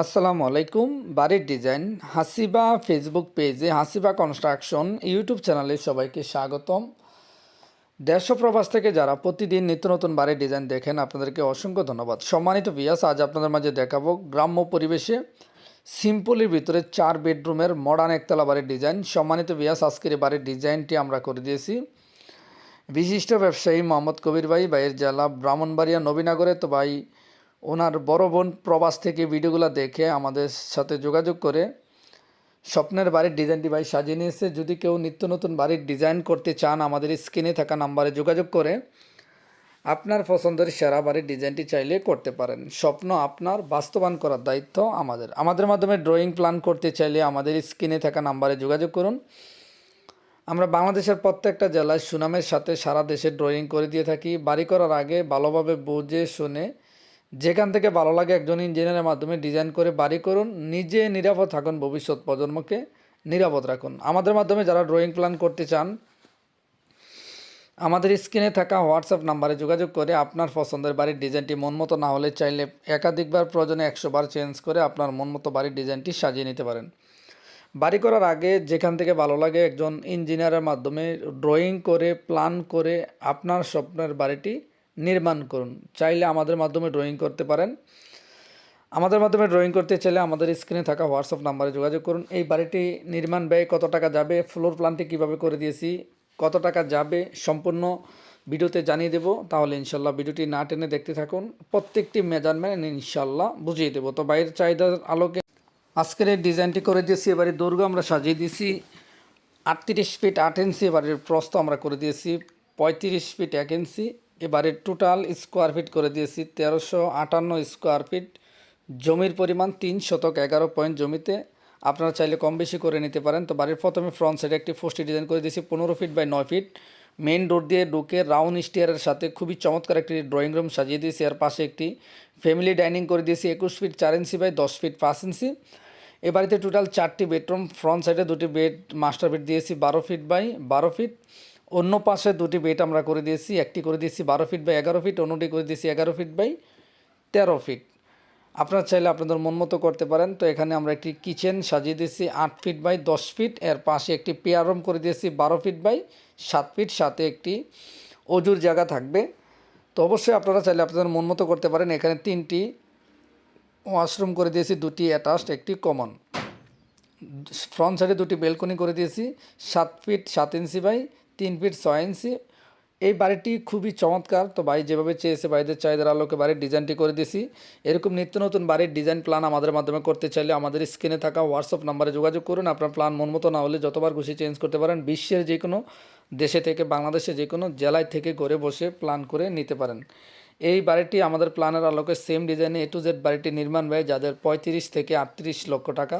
আসসালামু আলাইকুম। বাড়ির ডিজাইন, হাসিবা ফেসবুক পেজে হাসিবা কনস্ট্রাকশন ইউটিউব চ্যানেলে সবাইকে স্বাগতম। দেশ প্রবাস থেকে যারা প্রতিদিন নিত্য নতুন বাড়ির ডিজাইন দেখেন, আপনাদেরকে অসংখ্য ধন্যবাদ। সম্মানিত ভিয়াস আজ আপনাদের মাঝে দেখাবো গ্রাম্য পরিবেশে সিম্পলের ভিতরে চার বেডরুমের মডার্ন একতলা বাড়ির ডিজাইন। সম্মানিত ভিয়াস আজকের এই বাড়ির ডিজাইনটি আমরা করে দিয়েছি। বিশিষ্ট ব্যবসায়ী মোহাম্মদ কবির ভাই, ভাইয়ের জেলা ব্রাহ্মণবাড়িয়া নবীনগরে। তো ভাই ওনার বড় বোন প্রবাস থেকে ভিডিওগুলো দেখে আমাদের সাথে যোগাযোগ করে স্বপ্নের বাড়ির ডিজাইনটি ভাই সাজিয়ে নিয়েছে। যদি কেউ নিত্য নতুন বাড়ির ডিজাইন করতে চান, আমাদের স্ক্রিনে থাকা নাম্বারে যোগাযোগ করে আপনার পছন্দের সেরা বাড়ির ডিজাইনটি চাইলে করতে পারেন। স্বপ্ন আপনার বাস্তবায়ন করার দায়িত্ব আমাদের। আমাদের মাধ্যমে ড্রয়িং প্ল্যান করতে চাইলে আমাদের স্ক্রিনে থাকা নাম্বারে যোগাযোগ করুন। আমরা বাংলাদেশের প্রত্যেকটা জেলায় সুনামের সাথে সারা দেশে ড্রয়িং করে দিয়ে থাকি। বাড়ি করার আগে ভালোভাবে বুঝে শুনে যেখান থেকে ভালো লাগে একজন ইঞ্জিনিয়ারের মাধ্যমে ডিজাইন করে বাড়ি করুন, নিজে নিরাপদ থাকুন ভবিষ্যৎ প্রজন্মকে, নিরাপদ রাখুন। আমাদের মাধ্যমে যারা ড্রয়িং প্ল্যান করতে চান, আমাদের স্ক্রিনে থাকা হোয়াটসঅ্যাপ নাম্বারে যোগাযোগ করে আপনার পছন্দের বাড়ির ডিজাইনটি মন মতো না হলে চাইলে একাধিকবার প্রয়োজনে একশো বার চেঞ্জ করে আপনার মন মতো বাড়ির ডিজাইনটি সাজিয়ে নিতে পারেন। বাড়ি করার আগে যেখান থেকে ভালো লাগে একজন ইঞ্জিনিয়ারের মাধ্যমে ড্রয়িং করে প্ল্যান করে আপনার স্বপ্নের বাড়িটি নির্মাণ করুন। চাইলে আমাদের মাধ্যমে ড্রয়িং করতে পারেন। আমাদের মাধ্যমে ড্রয়িং করতে চাইলে আমাদের স্ক্রিনে থাকা হোয়াটসঅ্যাপ নাম্বারে যোগাযোগ করুন। এই বাড়িটি নির্মাণ ব্যয় কত টাকা যাবে? ফ্লোর প্ল্যানটি কীভাবে করে দিয়েছি? কত টাকা যাবে? সম্পূর্ণ ভিডিওতে জানিয়ে দেবো। তাহলে ইনশাল্লাহ ভিডিওটি না টেনে দেখতে থাকুন। প্রত্যেকটি মেজারমেন্ট ইনশাল্লাহ বুঝিয়ে দেবো। তো বাইরের চাহিদার আলোকে আজকের এই ডিজাইনটি করে দিয়েছি। এবারে দুর্গ আমরা সাজিয়ে দিয়েছি। আটত্রিশ ফিট আট ইঞ্চি এবারের প্রস্ত আমরা করে দিয়েছি। পঁয়ত্রিশ ফিট এক ইঞ্চি এবারে টোটাল স্কোয়ার ফিট করে দিয়েছি, তেরোশো আটান্ন স্কোয়ার ফিট জমির পরিমাণ তিন শতক এগারো পয়েন্ট জমিতে। আপনারা চাইলে কম বেশি করে নিতে পারেন। তো বাড়ির প্রথমে ফ্রন্ট সাইডে একটি ফোস্টি ডিজাইন করে দিয়েছি, পনেরো ফিট বাই নয় ফিট মেইন রোড দিয়ে ঢুকে রাউন্ড স্টিয়ারের সাথে খুবই চমৎকার একটি ড্রয়িং রুম সাজিয়ে দিয়েছি। এর পাশে একটি ফ্যামিলি ডাইনিং করে দিয়েছি, একুশ ফিট চার ইঞ্চি বাই দশ ফিট পাঁচ ইঞ্চি এ বাড়িতে টোটাল চারটি বেডরুম ফ্রন্ট সাইডে দুটি বেড মাস্টার বেড দিয়েছি, বারো ফিট বাই বারো ফিট অন্য পাশে দুটি বেড আমরা করে দিয়েছি, একটি করে দিয়েছি বারো ফিট বাই এগারো ফিট অন্যটি করে দিয়েছি এগারো ফিট বাই তেরো ফিট আপনারা চাইলে আপনাদের মন মতো করতে পারেন। তো এখানে আমরা একটি কিচেন সাজিয়ে দিয়েছি, আট ফিট বাই দশ ফিট এর পাশে একটি পেয়ার রুম করে দিয়েছি, বারো ফিট বাই সাত ফিট সাথে একটি অজুর জায়গা থাকবে। তো অবশ্যই আপনারা চাইলে আপনাদের মন মতো করতে পারেন। এখানে তিনটি ওয়াশরুম করে দিয়েছি, দুটি অ্যাটাচড একটি কমন ফ্রন্ট সাইডে দুটি বেলকনি করে দিয়েছি, সাত ফিট সাত ইঞ্চি বাই তিন ফিট ছয় ইঞ্চি। এই বাড়িটি খুবই চমৎকার। তো ভাই যেভাবে চেয়েছে, ভাইদের চাহিদার আলোকে বাড়ির ডিজাইনটি করে দিয়েছি এরকম নিত্য নতুন বাড়ির ডিজাইন প্ল্যান আমাদের মাধ্যমে করতে চাইলে আমাদের স্ক্রিনে থাকা হোয়াটসঅ্যাপ নাম্বারে যোগাযোগ করুন। আপনার প্ল্যান মন মতো না হলে যতবার খুশি চেঞ্জ করতে পারেন। বিশ্বের যে কোনো দেশে থেকে বাংলাদেশে যে কোনো জেলায় থেকে ঘরে বসে প্ল্যান করে নিতে পারেন। এই বাড়িটি আমাদের প্ল্যানের আলোকে সেম ডিজাইনে এ টু জেড বাড়িটি নির্মাণ ব্যয় যাদের পঁয়ত্রিশ থেকে আটত্রিশ লক্ষ টাকা।